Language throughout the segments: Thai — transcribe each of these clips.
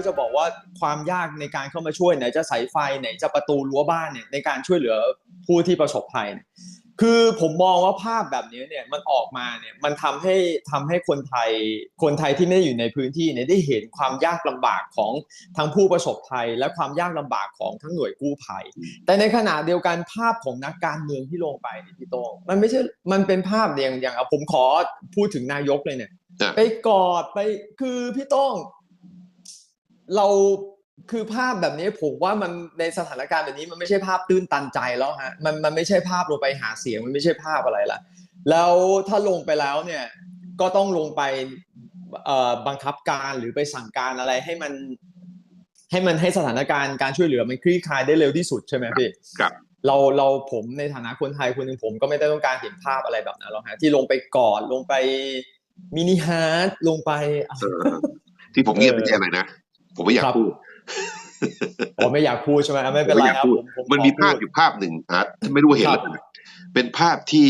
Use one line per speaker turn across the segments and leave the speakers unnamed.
ก็จะบอกว่าความยากในการเข้ามาช่วยไหนจะสายไฟไหนจะประตูรั้วบ้านเนี่ยในการช่วยเหลือผู้ที่ประสบภัยเนี่ยคือผมมองว่าภาพแบบนี้เนี่ยมันออกมาเนี่ยมันทำให้ทำให้คนไทยคนไทยที่ไม่ได้อยู่ในพื้นที่เนี่ยได้เห็นความยากลำบากของทั้งผู้ประสบภัย และความยากลำบากของทั้งหน่วยกู้ภัย แต่ในขณะเดียวกันภาพของนักการเมืองที่ลงไปเนี่ยพี่โต้งมันไม่ใช่มันเป็นภาพอย่างอย่างอะผมขอพูดถึงนายกเลยเนี่ย
อะ
ไปกอดไปคือพี่โต้ง เราคือภาพแบบนี้ผมว่ามันในสถานการณ์แบบนี้มันไม่ใช่ภาพตื้นตันใจแล้วฮะมันมันไม่ใช่ภาพลงไปหาเสียงมันไม่ใช่ภาพอะไรละแล้วถ้าลงไปแล้วเนี่ยก็ต้องลงไปเอ่อบังคับการหรือไปสั่งการอะไรให้มัน ให้มันให้สถานการณ์การช่วยเหลือมันคลี่คลายได้เร็วที่สุดใช่ไหมพี่
ครับ
เราเราผมในฐานะคนไทยคนหนึ่งผมก็ไม่ได้ต้องการเห็นภาพอะไรแบบนั้นหรอกฮะที่ลงไปกอดลงไปมินิฮาร์ดลงไปอะ
เออที่ผมเงียบไม่ใช่อะไรนะ ผมไม่อยาก
ครับ
พูด
ผมไม่อยากพูดใช่ไหมไม่เป็นไรครับ
ผม
ผม
มัน
ขอ
มีภาพ
พูด
อยู่ภาพหนึ่งอาร์ตไม่รู้ว่าเห็น
ค
ห
รั
รื
บ
อเปล่าเป็นภาพที่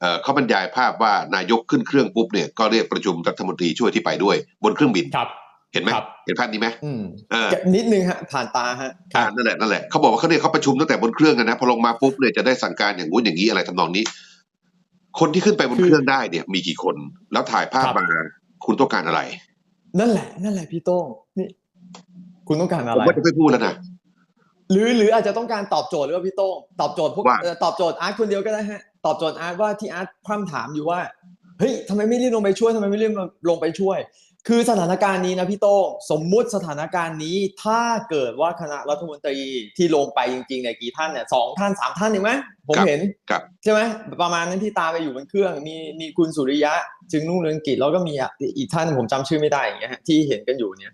เอ่อเขาบรรยายภาพว่านายกขึ้นเครื่องปุ๊บเนี่ยก็เรียกประชุมรัฐมนตรีช่วยที่ไปด้วย บนเครื่องบิน
ครับ
เห็นไหม
ครับ
เห็นภาพนี้ไหม
อืม
เออ
นิดนึงฮะผ่านตาฮะ
อ่านั่นแหละนั่นแหละเขาบอกว่าเขาเนี่ยเขาประชุมตั้งแต่บนเครื่องกันนะพอลงมาปุ๊บเนี่ยจะได้สั่งการอย่างงู้นอย่างนี้อะไรทำนองนี้ คนที่ขึ้นไปบน
คือ
เครื่องได้เนี่ย มีกี่คน แล้วถ่ายภาพ
ครับ
มาคุณต้องการอะไร
นั่นแหละ นั่นแหละพี่โต้งนี่ คุณต้องการอะ
ผม
ไร
ว่าจะไม่พูดแล้วนะ
หรือหรืออาจจะต้องการตอบโจทย์หรือว่าพี่โต้งตอบโจทย์พวก
ว่า
เอ่อตอบโจทย์อาร์ตคนเดียวก็ได้ฮะตอบโจทย์อาร์ตว่าที่อาร์ตพร่ำถามอยู่ว่าเฮ้ยทำไมไม่รีบลงไปช่วยทำไมไม่รีบลงไปช่วย คือสถานการณ์นี้นะพี่โต้งสมมุติสถานการณ์นี้ถ้าเกิดว่าคณะรัฐมนตรีที่ลงไปจริงๆเนี่ยกี่ท่านเนี่ยสองท่านสามท่านเห็นไหมผมเห็น
ครับ
ใช่ไหมประมาณนั้นที่ตามไปอยู่บนเครื่อง มีมีคุณสุริยะ จึงนุ่งเรืองกิจแล้วก็มีอะอีกท่านผมจำชื่อไม่ได้อย่างเงี้ยฮะที่เห็นกันอยู่เนี่ย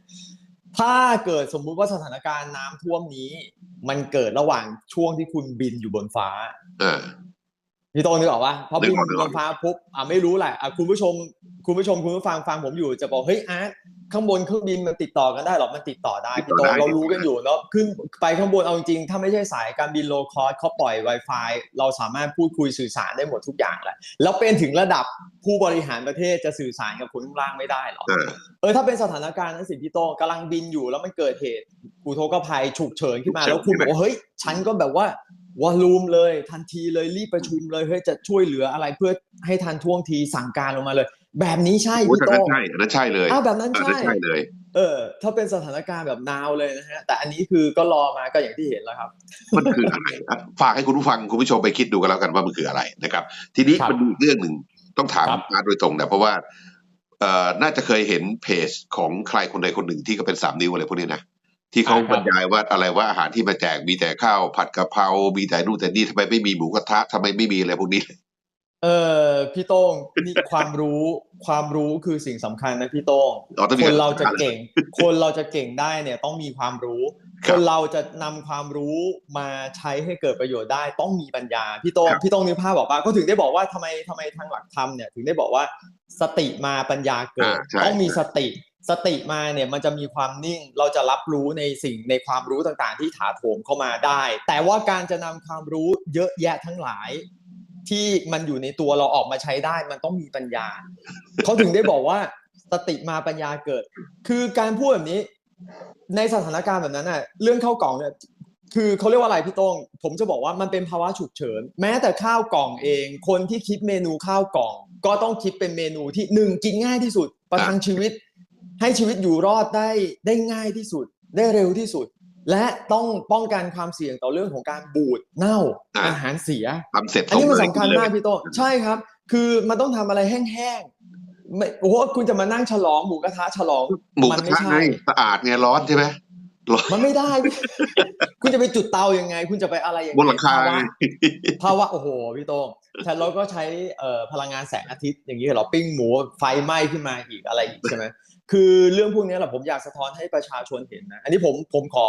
ถ้าเกิดสมมุติว่าสถานการณ์น้ำท่วมนี้ มันเกิดระหว่างช่วงที่คุณบินอยู่บนฟ้า
เออ
พี่โตนึกออกปะพอบิน
นึกออกนึก
บ
ออก
นฟ้าปุ๊บอะไม่รู้แหละอะคุณผู้ชม คุณผู้ชมคุณผู้ฟังฟังผมอยู่จะบอกเฮ้ยอาร์ตข้างบนเครื่องบินมันติดต่อกันได้หรอมันติดต่อได้พี่โตเรารู้กันอยู่เนาะขึ้นไปข้างบนเอาจริงๆถ้าไม่ใช่สายการบินโลคอสเขาปล่อย Wi-Fi เราสามารถพูดคุยสื่อสารได้หมดทุกอย่างแหละแล้วเป็นถึงระดับ ผู้บริหารประเทศจะสื่อสารกับคนข้างล่างไม่ได้หรอ
เออ
เออถ้าเป็นสถานการณ์นั้นสิพี่โตกำลังบินอยู่แล้วมันเกิดเหตุอุทกภัยฉุกเฉินขึ้นมา
ฉุกเฉิน
แล้วคุณบอกว่าเฮ้ยฉันก็แบบว่าวอลลุ่มเลยทันทีเลยรีบประชุมเลยเฮ้ยจะช่วยเหลืออะไรเพื่อให้ทันท่วงทีสั่งการลงมาเลย แบบนี้ใช่
โอ้
พี่
แต่
โต
นั้นใช่อันนั้นใช่เลย
อ้าวแบบนั้น
อัน
ใช่
นั้นใช่เลย
เออ ถ้าเป็นสถานการณ์แบบนาวเลยนะฮะ แต่อันนี้คือก็รอมาก็อย่างที่เห็นแล้วครับ
มันคืออะไรอะฝากให้คุณผู้ฟังคุณผู้ชมไปคิดดูกันแล้วกันว่ามันคืออะไรนะครับ ทีนี้
ครับ
มันมีอีกเรื่องหนึ่ง ต้องถาม
ครับ
มาโดยตรงนะเพราะว่าเอ่อน่าจะเคยเห็นเพจของใครคนใดคนหนึ่งที่ก็เป็นสามนิ้วอะไรพวกนี้นะที่เขาบรรยายว่าอะไรว่าอาหารที่มาแจกมีแต่ข้าวผัดกะเพรา มีแต่นู่นแต่นี่ทำไมไม่มีหมูกระทะทำไมไม่มีอะไรพวกนี้
เออพี่โต้งนี่ความรู้ความรู้คือสิ่งสำคัญนะพี่โต้ง
อ๋อต้องมี
คนเราจะ
การ
เก่ง คนเราจะเก่งได้เนี่ยต้องมีความรู้
ค
ครับนเราจะนำความรู้มาใช้ให้เกิดประโยชน์ได้ต้องมีปัญญาพี่โต้ง
ครับ
พี่โต้งนึกภาพบอกว่าก็ถึงได้บอกว่าทำไมทำไมทางหลักธรรมเนี่ยถึงได้บอกว่าสติมาปัญญาเกิด
อ่าใช่
ต้องมีสติสติมาเนี่ยมันจะมีความนิ่งเราจะรับรู้ในสิ่งในความรู้ต่างๆ ที่ถาโถมเข้ามาได้ แต่ว่าการจะนำความรู้เยอะแยะทั้งหลาย ที่มันอยู่ในตัวเราออกมาใช้ได้ มันต้องมีปัญญา เขาถึงได้บอกว่าสติมาปัญญาเกิด คือการพูดแบบนี้ ในสถานการณ์แบบนั้นน่ะ เรื่องข้าวกล่องเนี่ยคือเขาเรียกว่าอะไรพี่โต้งผมจะบอกว่ามันเป็นภาวะฉุกเฉิน แม้แต่ข้าวกล่องเอง คนที่คิดเมนูข้าวกล่อง ก็ต้องคิดเป็นเมนูที่หนึ่งกินง่ายที่สุด ประทังชีวิต ให้ชีวิตอยู่รอดได้ได้ง่ายที่สุด ได้เร็วที่สุด และต้องป้องกันความเสี่ยงต่อเรื่องของการบูดเน่า
อ่า
อาหารเสีย
ทำเสร็จ
อันนี้มัน
ส่
สำ
ง
คัญ
เลย
มากพี่โต้งใช่ครับ คือมันต้องทำอะไรแห้งๆไม่โอ้โหคุณจะมานั่งฉลองหมูกระทะฉลอง
หมู
มั
กระ
ไม่
ทะ
ใช่
ไงสะอาดไงร้อนใช่ไหมร้อน
มันไม่ได้ คุณจะไปจุดเตายังไง คุณจะไปอะไรยังไง
บนหลังคา
ภาวะ
ไง
ภาวะโอ้โหพี่โต้งแต่เราก็ใช้เอ่อพลังงานแสงอาทิตย์อย่างนี้เหรอปิ้งหมูไฟไหม้ขึ้นมาอีกอะไรอีกใช่ไหม คือเรื่องพวกนี้แหละผมอยากสะท้อนให้ประชาชนเห็นนะ อันนี้ผมผมขอ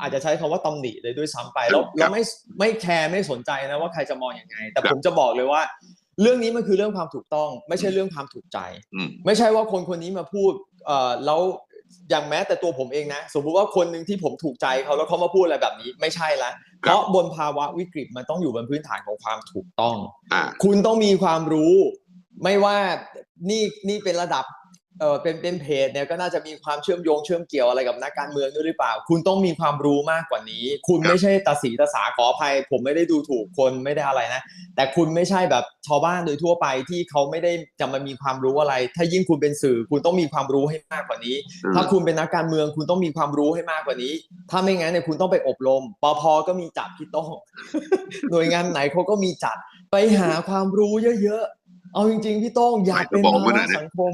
อาจจะใช้คำว่าตำหนิเลยด้วยซ้ำไปแล้ว
ครับ
เราไม่ไม่แคร์ไม่สนใจนะว่าใครจะมองยังไง แต่
ครับ
ผมจะบอกเลยว่า เรื่องนี้มันคือเรื่องความถูกต้อง ไม่ใช่เรื่องความถูกใจ
อืม
ไม่ใช่ว่าคนคนนี้มาพูดเอ่อแล้วอย่างแม้แต่ตัวผมเองนะ สมมุติว่าคนหนึ่งที่ผมถูกใจเขาแล้วเขามาพูดอะไรแบบนี้ไม่ใช่ละเพราะบนภาวะวิกฤตมันต้องอยู่บนพื้นฐานของความถูกต้อง
อ่า
คุณต้องมีความรู้ ไม่ว่านี่นี่เป็นระดับ เออเป็นเป็นเพจเนี่ยก็น่าจะมีความเชื่อมโยงเชื่อมเกี่ยวอะไรกับนักการเมืองด้วยหรือเปล่า คุณต้องมีความรู้มากกว่านี้ คุณไม่ใช่ตาสีตาสาขออภัย ผมไม่ได้ดูถูกคนไม่ได้อะไรนะ แต่คุณไม่ใช่แบบชาวบ้านโดยทั่วไปที่เขาไม่ได้จะมามีความรู้อะไร ถ้ายิ่งคุณเป็นสื่อ คุณต้องมีความรู้ให้มากกว่านี้
อืม
ถ้าคุณเป็นนักการเมืองคุณต้องมีความรู้ให้มากกว่านี้ ถ้าไม่งั้นเนี่ยคุณต้องไปอบรมปพก็มีจัดพี่โต้องหน่วยงานไหนเขาก็มีจัดไปหาความรู้เยอะๆ เอาจริง ๆ พี่โต้งอยากเป็น
ใส่สมอง
ภา
มาหน่
ระ
อยนะ
สังคม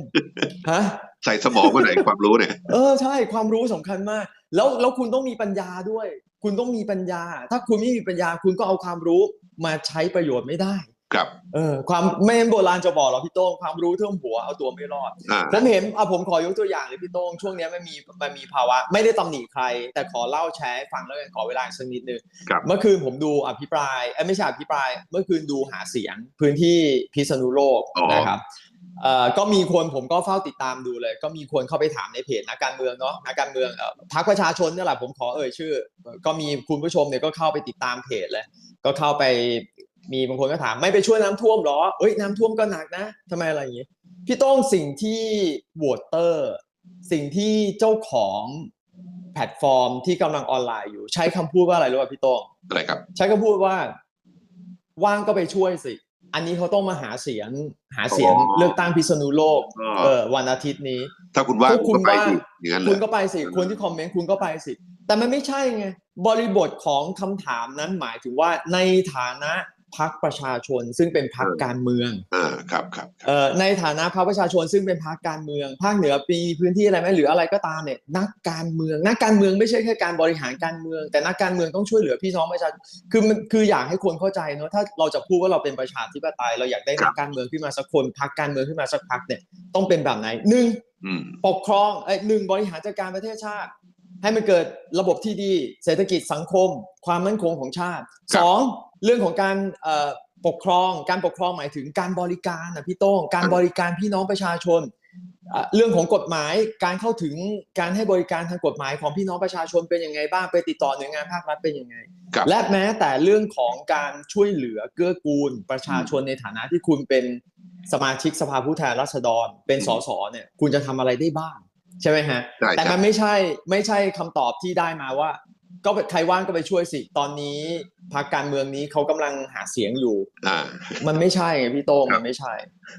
ฮะ
ใส่สมองมาไหนความรู้เนี่ย
เออใช่ความรู้สำคัญมาก แล้วแล้วคุณต้องมีปัญญาด้วย คุณต้องมีปัญญา ถ้าคุณไม่มีปัญญาคุณก็เอาความรู้มาใช้ประโยชน์ไม่ได้
ครับ
เออความไม่งั้นโบราณจะบอกหรอกพี่โต้งความรู้ท่วมหัวเอาตัวไม่รอด
อ่า
ผมเห็นอะผมขอยกตัวอย่างเลยพี่โต้งช่วงเนี้ยมันมีมันมีภาวะ ไม่ได้ตำหนิใคร แต่ขอเล่าแชร์ให้ฟังแล้วกันขอเวลาอีกสักนิดนึง
ครับ
เมื่อคืนผมดูอภิปรายเอ้ยไม่ใช่อภิปราย เมื่อคืนดูหาเสียงพื้นที่พิษณุโลก
อ๋อ
นะครับเอ่อก็มีคนผมก็เฝ้าติดตามดูเลย ก็มีคนเข้าไปถามในเพจนักการเมืองเนาะนักการเมืองเอ่อพรรคประชาชนเนี่ยแหละผมขอเอ่ยชื่อ ก็มีคุณผู้ชมเนี่ยก็เข้าไปติดตามเพจเลย ก็เข้าไป มีบางคนก็ถามไม่ไปช่วยน้ำท่วมเหรอเอ้ยน้ำท่วมก็หนักนะทำไมอะไรอย่างงี้พี่โต้องสิ่งที่โหวตเตอร์สิ่งที่เจ้าของแพลตฟอร์มที่กำลังออนไลน์อยู่ ใช้คำพูดว่าอะไรรู้ป่ะพี่โต้ง
อะไรครับ
ใช้คำพูดว่า ว่างก็ไปช่วยสิ อันนี้เขาต้องมาหาเสียง หาเสียง
อ๋อ
เลือกตั้งพิษณุโลก
อ๋อ
เออวันอาทิตย์นี้
ถ้าคุณว่า
พวกคุ
คุณ
ณ
ก็ไป
ว่า
สิอย่างนั้นเหร
คุณ
อ
ก็ไปสิ
อืม
คนที่คอมเมนต์คุณก็ไปสิ แต่มันไม่ใช่ไงบริบทของคำถามนั้นหมายถึงว่าในฐานะ พักประชาชนซึ่งเป็นพักการเมือง
อ่าครับครับ
เอ่อในฐานะพรรคประชาชนซึ่งเป็นพรรคการเมือง ภาคเหนือมีพื้นที่อะไรไหมหรืออะไรก็ตามเนี่ยนักการเมือง นักการเมืองไม่ใช่แค่การบริหารการเมือง แต่นักการเมืองต้องช่วยเหลือพี่น้องประชาชนคือมันคืออยากให้คนเข้าใจเนอะถ้าเราจะพูดว่าเราเป็นประชาธิปไตยเราอยากได้นักการเมืองขึ้นมาสักคนพรรคการเมืองขึ้นมาสักพรรคเนี่ยต้องเป็นแบบไหนหนึ่ง
อืม
ปกครองเอ้ยหนึ่งบริหารจัดการประเทศชาติ ให้มันเกิดระบบที่ดี เศรษฐกิจสังคม ความมั่นคงของชาติ
ครับ
สอง เรื่องของการเอ่อปกครอง การปกครองหมายถึงการบริการนะพี่โต้งการบริการพี่น้องประชาชนอะเรื่องของกฎหมายการเข้าถึงการให้บริการทางกฎหมายของพี่น้องประชาชนเป็นยังไงบ้างไปติดต่อหน่วยงานภาครัฐเป็นยังไง
ครับ
และแม้แต่เรื่องของการช่วยเหลือเกื้อกูลประชาชนในฐานะที่คุณเป็นสมาชิกสภาผู้แทนราษฎร เป็นสสเนี่ยคุณจะทำอะไรได้บ้าง ใช่ไหมฮะ
ใช่
แต่
ใช่
มันไม่ใช่ไม่ใช่คำตอบที่ได้มาว่า ก็ใครว่างก็ไปช่วยสิ ตอนนี้พรรคการเมืองนี้เขากำลังหาเสียงอยู่
อ่า
มันไม่ใช่ไงพี่โต้ง
ครับ
มันไม่ใช่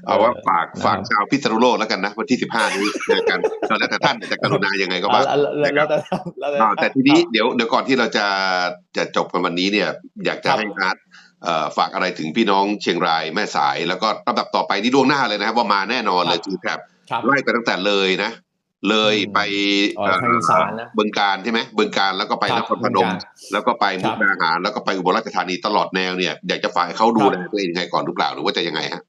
เอาว่าฝาก
นะครับ
ฝากชาวพิษณุโลกแล้วกันนะวันที่สิบห้านี้เจอกันแล้วแต่ท่านจะกรุณายังไงก็ว่า
อะแล้วแล้วแต่แล้ว
อ่า
แต่
แต่ทีนี้เดี๋ยวเดี๋ยวก่อนที่เราจะจะจบกันวันนี้เนี่ย อยากจะ
ครับ
ให้อาร์ตเอ่อฝากอะไรถึงพี่น้องเชียงรายแม่สาย แล้วก็ลำดับต่อไปนี่ล่วงหน้าเลยนะครับว่ามาแน่นอนเลยจีแคบ
ครับ
ไล่ไปตั้งแต่เลยนะ เลย
อืม
ไป
อ๋อทางอีสานนะ
บึงการใช่ไหมบึงการแล้วก็ไป
ครั
น
บ
ครพนม
บึงกาฬ
แล้วก็ไป
ครั
มุ
บ
กดาหารแล้วก็ไปอุบลราชธานีตลอดแนวเนี่ยอยากจะฝากให้เขาดู
ครับ
แลตัวเองยังไงก่อนหรือเปล่าหรือว่าจะยังไงฮะ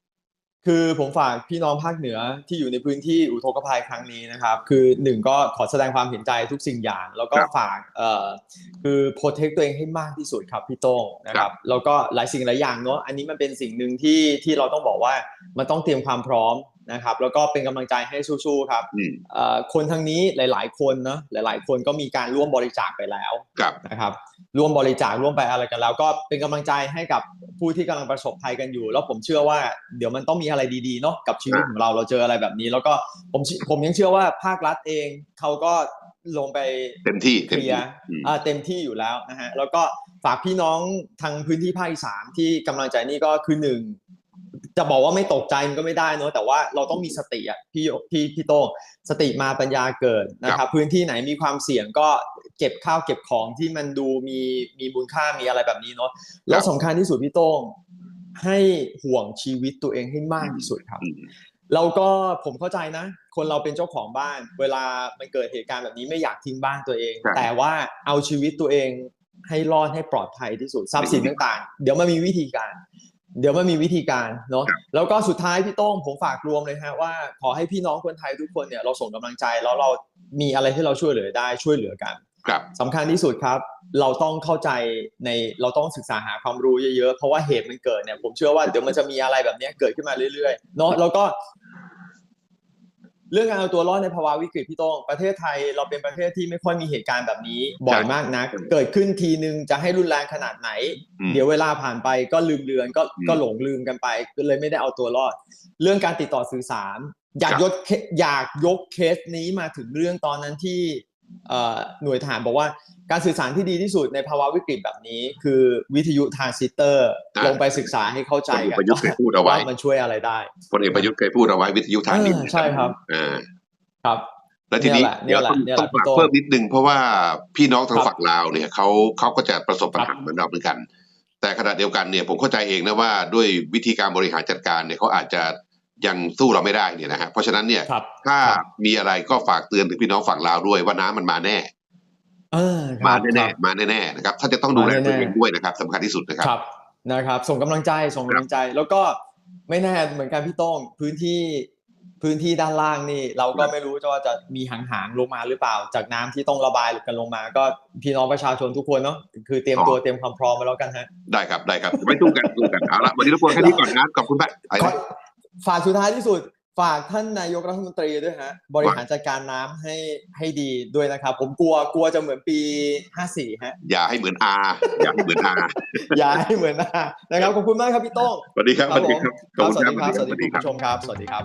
คือผมฝากพี่น้องภาคเหนือที่อยู่ในพื้นที่อุทกภัยครั้งนี้นะครับ คือหนึ่งก็ขอแสดงความเห็นใจทุกสิ่งอย่าง แล้วก็
ครับ
ฝากเอ่อคือโปรเทคตัวเองให้มากที่สุดครับพี่โต้งนะค
ครั
รับบแล้วก็หลายสิ่งหลายอย่างเนาะอันนี้มันเป็นสิ่งหนึ่งที่ที่เราต้องบอกว่ามันต้องเตรียมความพร้อม นะครับ แล้วก็เป็นกำลังใจให้สู้ๆครับ
อืม
เอ่อคนทางนี้หลาย ๆ คนเนาะหลาย ๆ คนก็มีการร่วมบริจาคไปแล้ว
ครับ
นะครับ ร่วมบริจาคร่วมไปอะไรกันแล้ว ก็เป็นกำลังใจให้กับผู้ที่กำลังประสบภัยกันอยู่ แล้วผมเชื่อว่าเดี๋ยวมันต้องมีอะไรดีๆเนาะกับชีวิตของเราเราเจออะไรแบบนี้ แล้วก็ผมผมยังเชื่อว่าภาครัฐเองเขาก็ลงไป
เต็มที่
เค
เต็ม
ลีย
ที่
ร์
อืม
อ่าเต็มที่อยู่แล้วนะฮะแล้วก็ฝากพี่น้องทางพื้นที่ภาคอีสานที่กำลังใจนี่ก็คือหนึ่ง จะบอกว่าไม่ตกใจมันก็ไม่ได้เนอะแต่ว่าเราต้องมีสติอะพี่พี่พี่โต้งสติมาปัญญาเกิดนะครับพื้นที่ไหนมีความเสี่ยงก็เก็บข้าวเก็บของที่มันดูมีมีมูลค่ามีอะไรแบบนี้เนาะแล้วสำคัญที่สุดพี่โต้งให้ห่วงชีวิตตัวเองให้มากที่สุดครับ
อืม
เราก็ผมเข้าใจนะ คนเราเป็นเจ้าของบ้าน เวลามันเกิดเหตุการณ์แบบนี้ไม่อยากทิ้งบ้านตัวเอง
ครับ
แต่ว่าเอาชีวิตตัวเองให้รอดให้ปลอดภัยที่สุดทรัพย์สินต่างๆ เดี๋ยวมันมีวิธีการ เดี๋ยวมันมีวิธีการเนาะ
ครับ
แล้วก็สุดท้ายพี่โต้งผมฝากรวมเลยฮะว่าขอให้พี่น้องคนไทยทุกคนเนี่ยเราส่งกำลังใจแล้วเรามีอะไรที่เราช่วยเหลือได้ช่วยเหลือกัน
ครับ
สำคัญที่สุดครับ เราต้องเข้าใจในเราต้องศึกษาหาความรู้เยอะๆเพราะว่าเหตุมันเกิดเนี่ยผมเชื่อว่าเดี๋ยวมันจะมีอะไรแบบเนี้ยเกิดขึ้นมาเรื่อยๆเนาะแล้วก็ เรื่องการเอาตัวรอดในภาวะวิกฤตพี่โต้งประเทศไทยเราเป็นประเทศที่ไม่ค่อยมีเหตุการณ์แบบนี้บ่อยมากนักเกิดขึ้นทีนึงจะให้รุนแรงขนาดไหน
อืม
เดี๋ยวเวลาผ่านไปก็ลืมเลือนก็
อืม
ก็หลงลืมกันไปก็เลยไม่ได้เอาตัวรอด เรื่องการติดต่อสื่อสารอยาก
ครับ
ยกเคอยากยกเคสนี้มาถึงเรื่องตอนนั้นที่เอ่อ หน่วยทหารบอกว่าการสื่อสารที่ดีที่สุดในภาวะวิกฤตแบบนี้ คือวิทยุทรานซิสเตอร์
อ่า
ลงไปศึกษาให้เข้าใจ
พลเอก
กัน
ประยุทธ์เคยพูดเอาไว้
ว่ามันช่วยอะไรได้
พลเอกประยุทธ์เคยพูดเอาไว้วิทยุทางนี้
เออใช่ครับ
อ่า
ครับ
แล้วทีนี้
เนี่ยแหละ
เดี๋ยวต้อง
เนี่ยแหละ
ต้อง
พี่โต้ง
ฝากเพิ่มนิดนึงเพราะว่าพี่น้องทาง
ครับ
ฝั่งลาวเนี่ยเขาเขาก็จะประสบปัญ
ครั
หา
บ
เหมือนเราเหมือนกัน แต่ขณะเดียวกันเนี่ยผมเข้าใจเองนะว่าด้วยวิธีการบริหารจัดการเนี่ยเขาอาจจะ ยังสู้เราไม่ได้เนี่ยนะฮะเพราะฉะนั้นเนี่ย
ครับ
ถ้า
ครับ
มีอะไรก็ฝากเตือนถึงพี่น้องฝั่งลาวด้วยว่าน้ำมันมาแน่
เออครับ
มาแน่
ครับ
ๆมาแน่ๆนะครับ ถ้าจะต้องดูแล
มาแน่ๆ
ตัวเองด้วยนะครับสำคัญที่สุดนะครับ
ครับนะครับ ส่งกำลังใจส่งกำลังใจ แล้วก็ไม่แน่เหมือนกันพี่โต้งพื้นที่พื้นที่ด้านล่างนี่ เราก็ไม่รู้ว่าจะมีหางๆลงมาหรือเปล่า จากน้ำที่ต้องระบายกันลงมา ก็พี่น้องประชาชนทุกคนเนาะคือเตรียมตัวเตรียมความพร้อมมาแล้วกันฮะ
ได้ครับได้ครับไม่สู้กันสู้กันเอาละวันนี้รบกวนแค่นี้ก่อนนะขอบคุณแป๊ะไป
ขอ
นะ
ฝากสุดท้ายที่สุด ฝากท่านนายกรัฐมนตรีด้วยฮะ บริหารจัดการน้ำให้ให้ดีด้วยนะครับ ผมกลัวกลัวจะเหมือนปี54ฮะ
อย่าให้เหมือนอาอย่าให้เหมือนอา
อย่าให้เหมือนหน้านะครับขอบคุณมากครับพี่โต้ง
สวัสดีครับ
ครับผม
ข
ค
อ
รั
บบ
สวัสดีครับ
ณ
สวัสดี
ค
คุ
รั
ณ
บ
ผู้ชมครับสวัสดีครับ